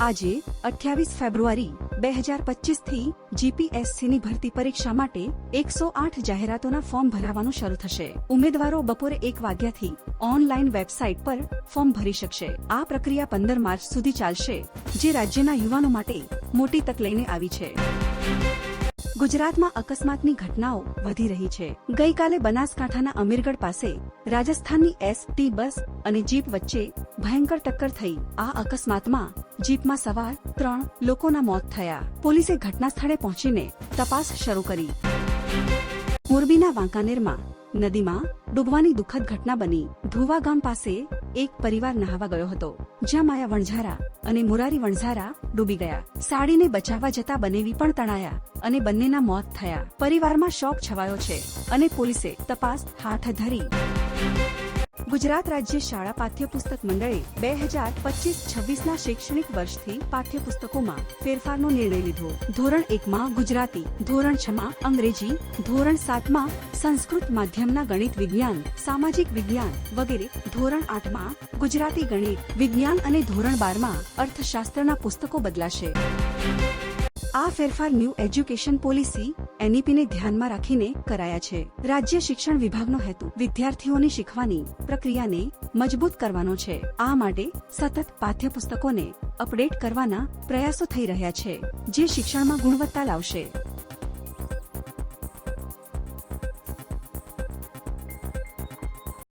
આજે, અઠ્યાવીસ ફેબ્રુઆરી, બે હજાર પચીસથી જીપીએસસીની ભરતી પરીક્ષા માટે એકસો આઠ જાહેરાતોના ફોર્મ ભરાવાનું શરૂ થશે. ઉમેદવારો બપોરે એક વાગ્યાથી ઓનલાઈન વેબસાઇટ પર ફોર્મ ભરી શકશે. આ પ્રક્રિયા પંદર માર્ચ સુધી ચાલશે, જે રાજ્યના યુવાનો માટે મોટી તક લઈને આવી છે. ગુજરાતમાં અકસ્માતની ઘટનાઓ વધી રહી છે. ગઈકાલે બનાસકાંઠાના અમીરગઢ પાસે રાજસ્થાનની એસટી બસ અને જીપ વચ્ચે ભયંકર ટક્કર થઈ. આ અકસ્માતમાં જીપમાં સવાર ત્રણ લોકોના મોત થયા. પોલીસે ઘટના સ્થળે પહોંચીને તપાસ શરૂ કરી. મોરબીના વાંકાનેરમાં નદીમાં ડૂબવાની દુઃખદ ઘટના બની. ધુવા ગામ પાસે એક પરિવાર નહાવા ગયો હતો, જ્યાં માયા વણઝારા અને મુરારી વણઝારા ડૂબી ગયા. સાડીને બચાવવા જતા બનેવી પણ તણાયા અને બંનેના મોત થયા. પરિવારમાં શોક છવાયો છે અને પોલીસે તપાસ હાથ ધરી. ગુજરાત રાજ્ય શાળા પાઠ્યપુસ્તક મંડળે બે હજાર પચીસ છવ્વીસના શૈક્ષણિક વર્ષથી પાઠ્યપુસ્તકોમાં ફેરફારનો નિર્ણય લીધો. ધોરણ એકમાં ગુજરાતી, ધોરણ છમાં અંગ્રેજી, ધોરણ સાતમાં સંસ્કૃત માધ્યમના ગણિત વિજ્ઞાન, સામાજિક વિજ્ઞાન વગેરે ધોરણ આઠમાં ગુજરાતી ગણિત વિજ્ઞાન અને ધોરણ બારમાં અર્થશાસ્ત્રના પુસ્તકો બદલાશે. આ ફેરફાર ન્યૂ એજ્યુકેશન પોલિસી એનઈપી ને ધ્યાનમાં રાખીને કરાયા છે. રાજ્ય શિક્ષણ વિભાગનો હેતુ વિદ્યાર્થીઓની શીખવાની પ્રક્રિયાને મજબૂત કરવાનો છે. આ માટે સતત પાઠ્યપુસ્તકોને અપડેટ કરવાના પ્રયાસો થઈ રહ્યા છે, જે શિક્ષણમાં ગુણવત્તા લાવશે.